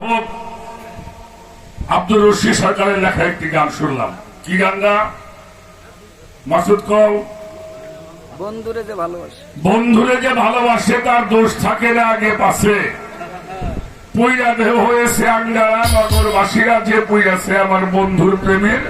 হোক, আব্দুর রশিদ সরকারের লেখা একটি গান শুনলাম। কি গান গা? মাসুদ কল বন্ধুরে যে ভালোবাসে। বন্ধুরে যে ভালোবাসে তার দোষ থাকে না আগে পাশে। পুইরা দেহ হয়েছে আঙ্গারা নগরবাসীরা যে পুইরাছে আমার বন্ধুর প্রেমের।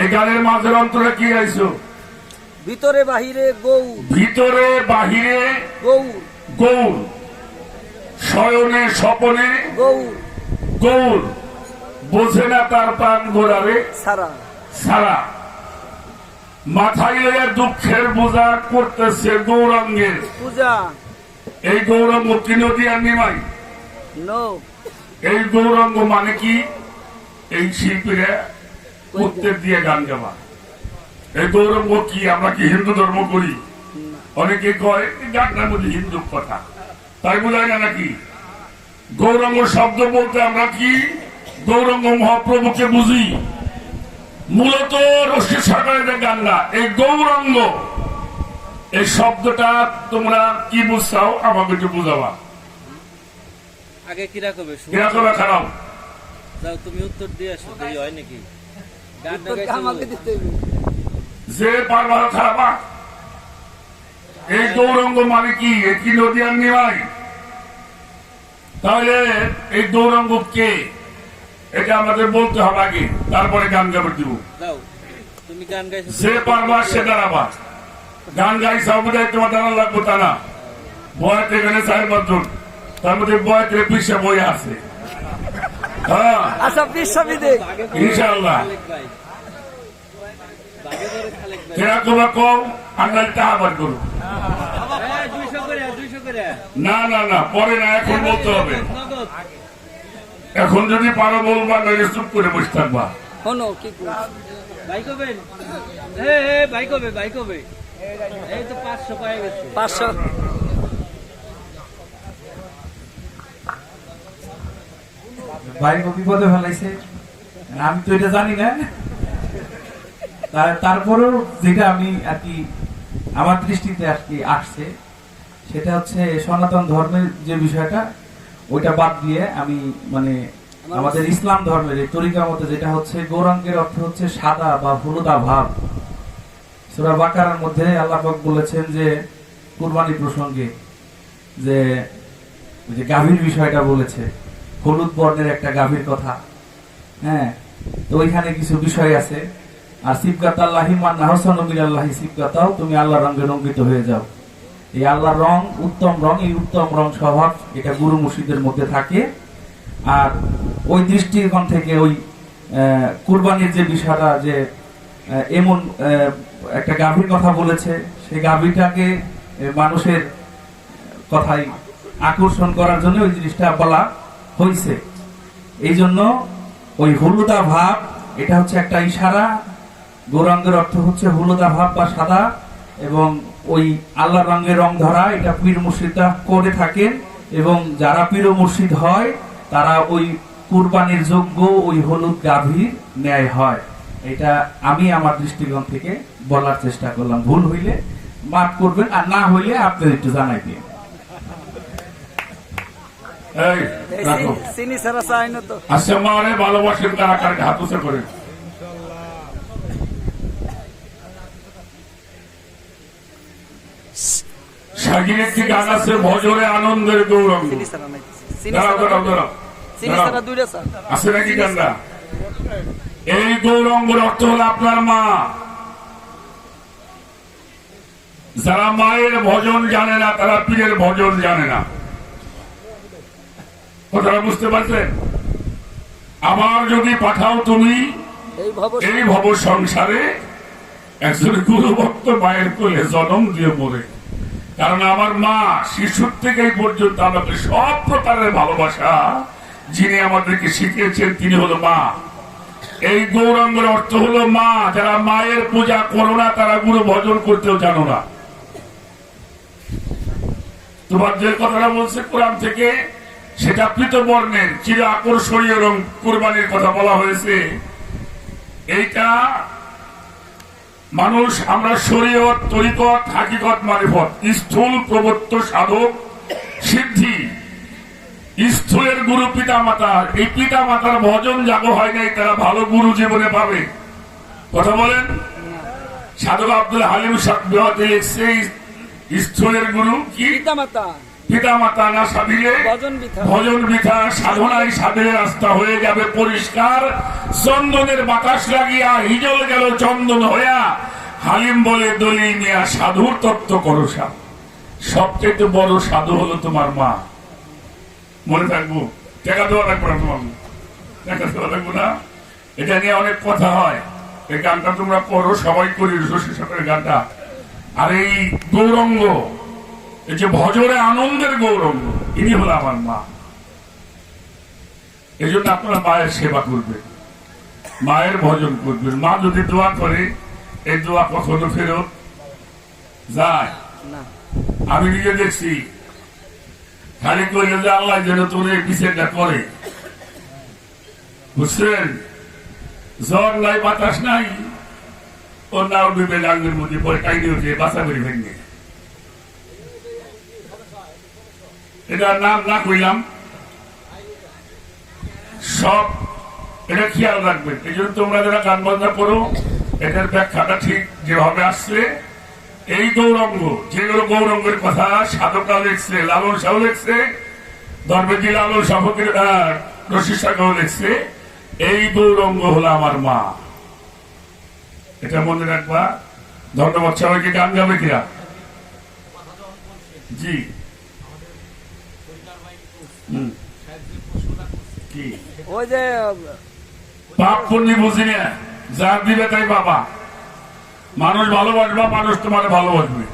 এই গানের মাঝের অন্তরে কি আইছো? ভিতরে বাহিরে গৌ ভিতরে বাহিরে গৌ গৌর। শয়নে স্বপনে গৌর। বোঝে না তার প্রাণ গোড়ারে সারা। মাথায় লইয়া দুঃখের বোঝা করতেছে গৌরাঙ্গের। পূজা। এই গৌরঙ্গ কি নদী আর নিমাই? এই গৌরঙ্গ মানে কি? এই শিল্পীরা উত্তর দিয়ে গান গাওয়া। এই গৌরঙ্গ কি? আমরা কি হিন্দু ধর্ম করি? অনেকে কয় এই না বলি হিন্দু কথা। তাই বোঝায় না নাকি? গৌরঙ্গ শব্দ বলতে আমরা কি? গৌরঙ্গ মহাপ্রভুকে বুঝি। মূলত রশ্মি সরকারের গান না এই গৌরঙ্গ এই শব্দটা তোমরা কি বুঝছাও? আমাকে একটু বুঝাবা। আগে কিরা কবে শুন কীরকম খারাপ যাও তুমি উত্তর দিয়ে আসো। দেরি হয় নাকি? যে পারবার খারাপ। এই গৌরঙ্গ মানে কি? এ কি নদী আর নিমাই? তাহলে এই গৌরঙ্গ কে এটা আমাদের বলতে হবে আগে তারপরে গান গাবে দিব। যাও তুমি যে পারবার সে দাঁড়াবা। গান তোমার দাঁড়ান লাগবো তা না। বয়াতে এখানে চার বছর তার মধ্যে বয়াতে পিসা বই আছে। হ্যাঁ। আচ্ছা বিশ্ববিদে ইনশাআল্লাহ। খালেক ভাই। বাগে না না না পরে না এখন বলতে হবে। এখন যদি পারো বলবা নইলে চুপ করে বসে থাকবা। হনো কি ভাই কবে? হে হে ভাই কবে ভাই কবে? এই তো পাঁচশো পায়ে গেছে। পাঁচশো। বাইক বিপদে ফেলাইছে। আমি তো এটা জানি না। তারপরেও যেটা আমি আর কি আমার দৃষ্টিতে আর কি আসছে সেটা হচ্ছে সনাতন ধর্মের যে বিষয়টা ওইটা বাদ দিয়ে আমি মানে আমাদের ইসলাম ধর্মের এই তরিকা মতে যেটা হচ্ছে গৌরাঙ্গের অর্থ হচ্ছে সাদা বা হলুদা ভাব। সুরা বাকারার মধ্যে আল্লাহ বলেছেন যে কুরবানি প্রসঙ্গে যে ওই যে গাভীর বিষয়টা বলেছে হলুদ বর্ণের একটা গাভীর কথা। হ্যাঁ তো ওইখানে কিছু বিষয় আছে। আর সিবগাত আল্লাহি মান্না হোসেন আল্লাহি সিবগাতাও তুমি আল্লাহ রঙে রঙ্গিত হয়ে যাও। এই আল্লাহ রং, উত্তম রং, এই উত্তম রং স্বভাব এটা গুরু মুর্শিদের মধ্যে থাকে। আর ওই দৃষ্টিকোণ থেকে ওই কুরবানির যে বিষয়টা, যে এমন একটা গাভীর কথা বলেছে সেই গাভীটাকে মানুষের কথাই আকর্ষণ করার জন্য ওই জিনিসটা বলা হয়েছে এই জন্য ওই হলুদা ভাব, এটা হচ্ছে একটা ইশারা। গৌরাঙ্গের অর্থ হচ্ছে হলুদা ভাব বা সাদা। এবং ওই আল্লাহ রঙের রং ধরা এটা পীর মুর্শিদরা করে থাকেন। এবং যারা পীর মুর্শিদ হয় তারা ওই কুরবানির যোগ্য ওই হলুদ গাভীর ন্যায় হয়। এটা আমি আমার দৃষ্টিকোণ থেকে বলার চেষ্টা করলাম। ভুল হইলে মাফ করবেন আর না হইলে আপনি একটু জানাই দিন। আচ্ছা মারে ভালোবাসেন তারা কারকে হাত উঁচা করে সাগির একটি গান আছে ভজরে আনন্দের গৌরঙ্গ চিনি ছাড়া নাই চিনি দাঁড়াও ছাড়া দাঁড়াও দাঁড়াও চিনি দাঁড়াও। ছাড়া দুইটা স্যার। আছে নাকি গানটা? এই গৌরঙ্গের অর্থ হলো আপনার মা। যারা মায়ের ভজন জানে না তারা পীরের ভজন জানে না। কথাটা বুঝতে পারছেন? আমার যদি পাঠাও তুমি এই ভব এই ভব সংসারে একজন গুরু ভক্ত মায়ের কোলে জন্ম দিয়ে মরে। কারণ আমার মা শিশুর থেকে পর্যন্ত আমাকে সব প্রকারের ভালোবাসা যিনি আমাদেরকে শিখিয়েছেন, তিনি হলো মা। এই গৌরাঙ্গের অর্থ হলো মা। যারা মায়ের পূজা করো না, তারা গুরু ভজন করতেও জানো না। তোমার যে কথাটা বলছে কোরআন থেকে, সেটা পৃত বর্ণের চির আকর্ষণীয় এবং কোরবানির কথা বলা হয়েছে। এইটা মানুষ আমরা শরীয়ত, তরিকত, হাকিকত, মারিফত, স্থূল প্রবত্ত সাধক, সিদ্ধি। স্থূলের গুরু পিতা মাতা এই পিতা মাতার ভজন জাগো হয় নাই, তারা ভালো গুরু জীবনে পাবে। কথা বলেন? সাধক আব্দুল হালিম সাহেব লিখছে স্থূলের গুরু কি? পিতা মাতা পিতা মাতা না সাধিলে ভজন বিথা সাধনায় সাধের রাস্তা হয়ে যাবে পরিষ্কার। চন্দনের বাতাস লাগিয়া হিজল গেল চন্দন হইয়া। হালিম বলে দলি মিয়া সাধুর তত্ত্ব করো সাধু। সবচেয়ে বড় সাধু হলো তোমার মা। মনে থাকব? টাকা দেওয়া লাগবে না তোমার টাকা দেওয়া লাগবে না? এটা নিয়ে অনেক কথা হয়। এই গানটা তোমরা পড়ো সবাই করি শশী সরকারের গানটা। আর এই গৌরঙ্গ এই যে ভজরে আনন্দের গৌরঙ্গ ইনি হলো আমার মা। এই জন্য আপনারা মায়ের সেবা করবেন মায়ের ভজন করবেন। মা যদি দোয়া করে এই দোয়া কখনো ফেরত যায়? আমি নিজে দেখছি খালি কইলে যে আল্লাহ যেন তোর এই বিচারটা করে। বুঝছেন? জ্বর নাই বাতাস নাই ও নাও ডুবে ডাঙ্গের মধ্যে পরে কাইনে উঠে বাসা করে ভেঙে এটার নাম না কইলাম। সব এটা খেয়াল রাখবেন। এই জন্য তোমরা যারা গান বাজনা করো এটার ব্যাখ্যাটা ঠিক যেভাবে আসছে। এই গৌরঙ্গ যেগুলো গৌরঙ্গের কথা সাধকরা লিখছে, লালন শাহ লিখছে ধর্মেজি লালন শাহকের রশি শাখাও লিখছে, এই গৌরঙ্গ হলো আমার মা। এটা মনে রাখবা। ধন্যবাদ, সবাইকে গান গাবে কিরা? জি। ওই যে পাপ পুণ্য বুঝি না যা দিবে তাই বাবা। মানুষ ভালোবাসবা মানুষ তোমার ভালোবাসবে।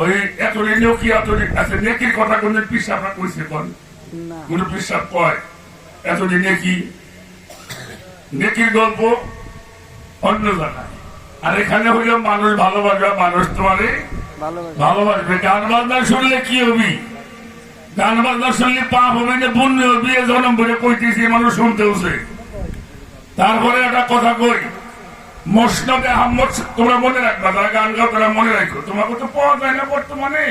ওই এত ঋণেও এত আছে নেকির কথা কোন পিসাবরা কইছে কোন? কোন পিসাব কয়? এত ঋণে নেকির গল্প অন্য জায়গায়। আর এখানে হইল মানুষ ভালোবাসবে মানুষ তোমারে ভালোবাসবে। গান বাজনা শুনলে কি হবি? গান বাজনা শুনলে পাপ হবে না পুণ্য হবে জনম বলে কইতেছি, মানুষ শুনতে হচ্ছে। তারপরে একটা কথা কই মসনদে আহম্মদ তোমরা মনে রাখবা তারা গান গাও তারা মনে রাখো। তোমাকে তো পাওয়া যায় না বর্তমানে।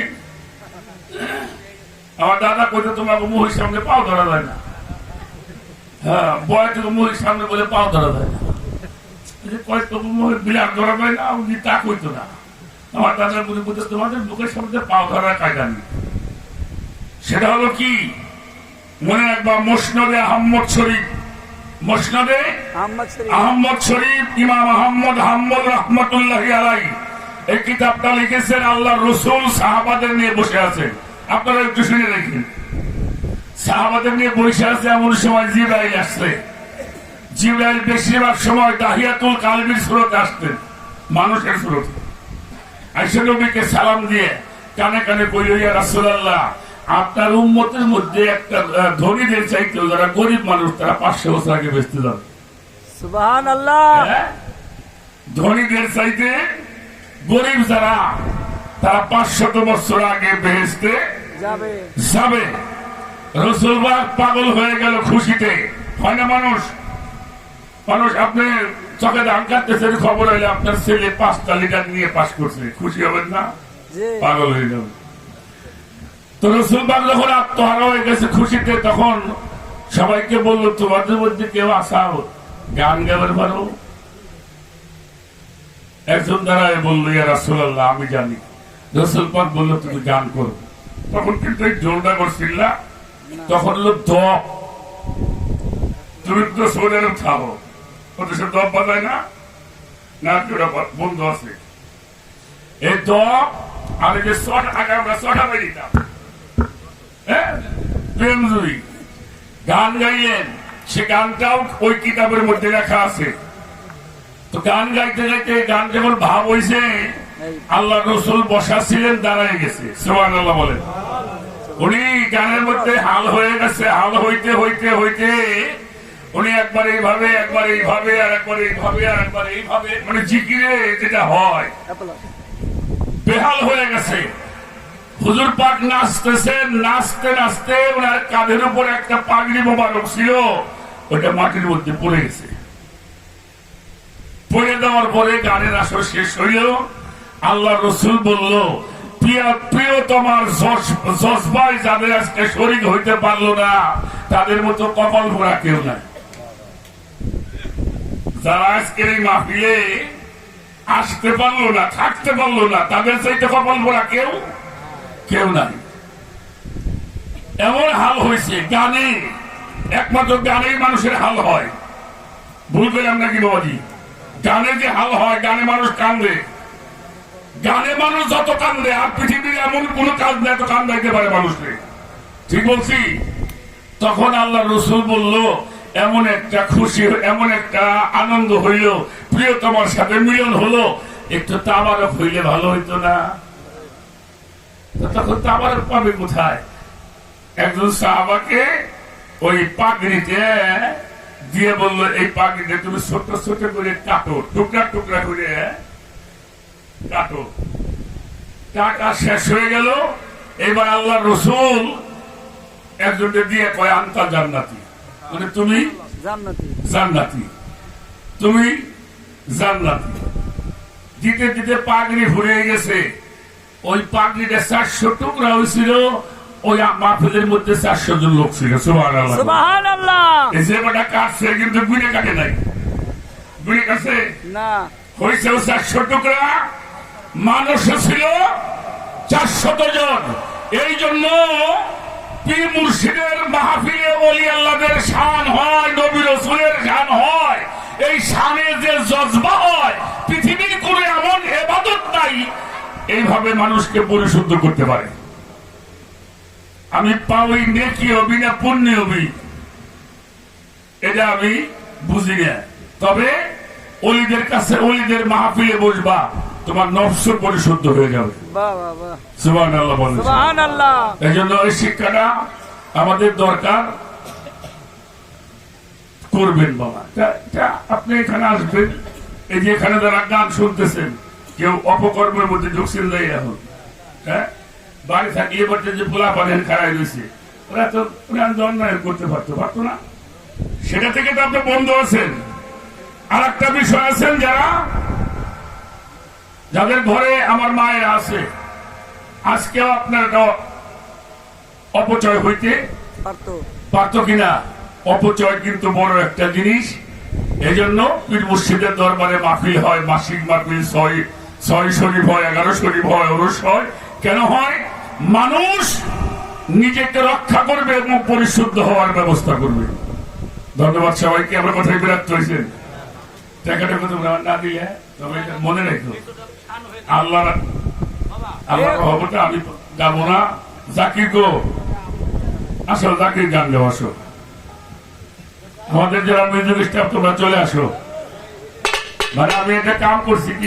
আমার দাদা কইতে তোমাকে মুহির সামনে পাও ধরা যায় না। হ্যাঁ বয় থেকে মুহির সামনে বলে পাও ধরা যায় না। কয় তবু মুহির বিলাপ ধরা যায় না উনি তা কইতো না। আমার দাদার বুঝে বুঝে তোমাদের বুকের সামনে পাও ধরার কায়দা নেই। সেটা হলো কি? মনে রাখবা মসনদে আহম্মদ শরীফ। মসনদে আহম্মদ শরীফ। ইমাম আহম্মদ হাম্মদ রহমতুল্লাহ আলাই এই কিতাবটা লিখেছেন আল্লাহ রসুল সাহাবাদের নিয়ে বসে আছেন আপনারা একটু শুনে রাখেন সাহাবাদের নিয়ে বসে আছে এমন সময় জিব্রাইল আসছে। জিব্রাইল বেশিরভাগ সময় দাহিয়াতুল কালবির সুরতে আসতেন মানুষের সুরতে। আইসা নবীকে সালাম দিয়ে কানে কানে কইল ইয়া রাসূলুল্লাহ আপনার উম্মতের মধ্যে একটা ধনীদের চাইতে যারা গরিব মানুষ তারা পাঁচশো বছর আগে বেঁচতে যাবে। সুবহান আল্লাহ হ্যাঁ? ধনীদের চাইতে গরিব যারা তারা পাঁচশত বছর আগে বেহেস্তে যাবে। রসুলবাগ পাগল হয়ে গেল খুশিতে। হয় না মানুষ? মানুষ আপনি চোখে দাম কাটতেছেন খবর হইলে আপনার ছেলে পাঁচটা লিটার নিয়ে পাশ করছে। খুশি হবেন না? পাগল হয়ে যাবে তো রসুলবাগ যখন আত্মহারা হয়ে গেছে খুশিতে, তখন সবাইকে বলল, তোমাদের মধ্যে কেউ গান গাবার পারো? একজন ইয়া আমি জানি। রসুল পাক বলল, তুমি গান করো। তখন কিন্তু এই জোরটা করছিল না। তখন হলো দপ। তুমি তো আরব থাকো সে দপ বাজায় না? বন্ধ আছে। এই দপ আমি যে শট আগে আমরা শটা বেরিতাম হ্যাঁ? গান গাইলেন সে গানটাও ওই কিতাবের মধ্যে লেখা আছে। তো গান গাইতে গাইতে গান যেমন ভাব হয়েছে আল্লাহ রসুল বসা ছিলেন দাঁড়ায় গেছে। সোহান আল্লাহ বলেন। উনি গানের মধ্যে হাল হয়ে গেছে। হাল হইতে হইতে হইতে উনি একবার এইভাবে একবার এইভাবে আর একবার এইভাবে আর একবার এইভাবে মানে জিকিরে যেটা হয় বেহাল হয়ে গেছে। হুজুর পাক নাচতেছেন নাচতে নাচতে ওনার কাঁধের উপর একটা পাগড়ি মোবারক ছিল। ওটা মাটির মধ্যে পড়ে গেছে। পড়ে দেওয়ার পরে গানের আসর শেষ হইল। আল্লাহ রসুল বলল, প্রিয় জজবাই যাদের আজকে হইতে পারল না, তাদের মতো কপাল ভরা কেউ নাই। যারা আজকের এই আসতে পারল না, থাকতে পারল না, তাদের চাইতে কপাল ভরা কেউ কেউ নাই। এমন হাল হয়েছে, গানে, একমাত্র গানেই মানুষের হাল হয়। ভুল করলাম নাকি বাবাজি? গানে যে হাল হয়, গানে মানুষ কান্দে। গানে মানুষ যত কান্দে, আর পৃথিবীর এমন কোন কাজ নেই, এত কান্দাইতে পারে মানুষকে। ঠিক বলছি? তখন আল্লাহ রসুল বলল, এমন একটা খুশি, এমন একটা আনন্দ হইল, প্রিয়তমার সাথে মিলন হলো, একটু তাবারক হইলে ভালো হইতো না। তো তখন তাবারক পাবে কোথায়? একজন সাহাবাকে ওই পাগড়িতে দিয়ে বলল এই পাগড়িতে তুমি ছোট ছোট করে কাটো টুকরা টুকরা করে কাটো। টাকা শেষ হয়ে গেল। এবার আল্লাহ রসুল একজনকে দিয়ে কয় আন্তা জান্নাতি। মানে তুমি জান্নাতি। তুমি জান্নাতি। দিতে দিতে পাগড়ি ফুরিয়ে গেছে। ওই পাগড়িটা চারশো টুকরা হয়েছিল ওই মাহফিলের মধ্যে চারশো জন লোক ছিল সুবাহান এই কাটছে কিন্তু গুড়ে কাটে নাই। গুড়ে কাটছে? না। হয়েছে চারশো টুকরা মানুষ ছিল চারশত জন এই জন্য পীর মুর্শিদের মাহফিলে বলি আল্লাহদের শান হয় নবী রসুলের শান হয়। এই শানে যে জজবা হয় পৃথিবীর কোন এমন এবাদত নাই এইভাবে মানুষকে পরিশুদ্ধ করতে পারে। আমি পাওই নেকি হবি না পুণ্য হবি? এটা আমি বুঝি না। তবে অলিদের কাছে অলিদের মাহফিলে বসবা তোমার নফস পরিশুদ্ধ হয়ে যাবে। বাহ আল্লাহ বলেন। এই জন্য এই শিক্ষাটা আমাদের দরকার। করবেন বাবা। আপনি এখানে আসবেন। এই যে এখানে যারা গান শুনতেছেন কেউ অপকর্মের মধ্যে ঢুকছেন যাই এখন হ্যাঁ? বাড়ি থাকলে এবার যে পোলা পানেন খারাই রয়েছে ওরা তো অন্যায় করতে পারতো পারতো না। সেটা থেকে তো আপনি বন্ধ আছেন। আর একটা বিষয় আছেন যারা যাদের ঘরে আমার মায়ের আছে আজকেও আপনার অপচয় হইতে পারতো। কিনা? অপচয় কিন্তু বড় একটা জিনিস। এই জন্য পীর মুর্শিদের দরবারে মাহফিল হয় মাসিক মাহফিল ছয় ছয় শরীফ হয় এগারো শরীফ হয় ওরস হয়। কেন হয়? মানুষ নিজেকে রক্ষা করবে এবং পরিশুদ্ধ হওয়ার ব্যবস্থা করবে। ধন্যবাদ সবাইকে, আমরা কথায় বিরাট হয়েছেন আমি জাকির গো গান আসো। আমাদের চলে আসো। মানে আমি একটা কাম করছি কি?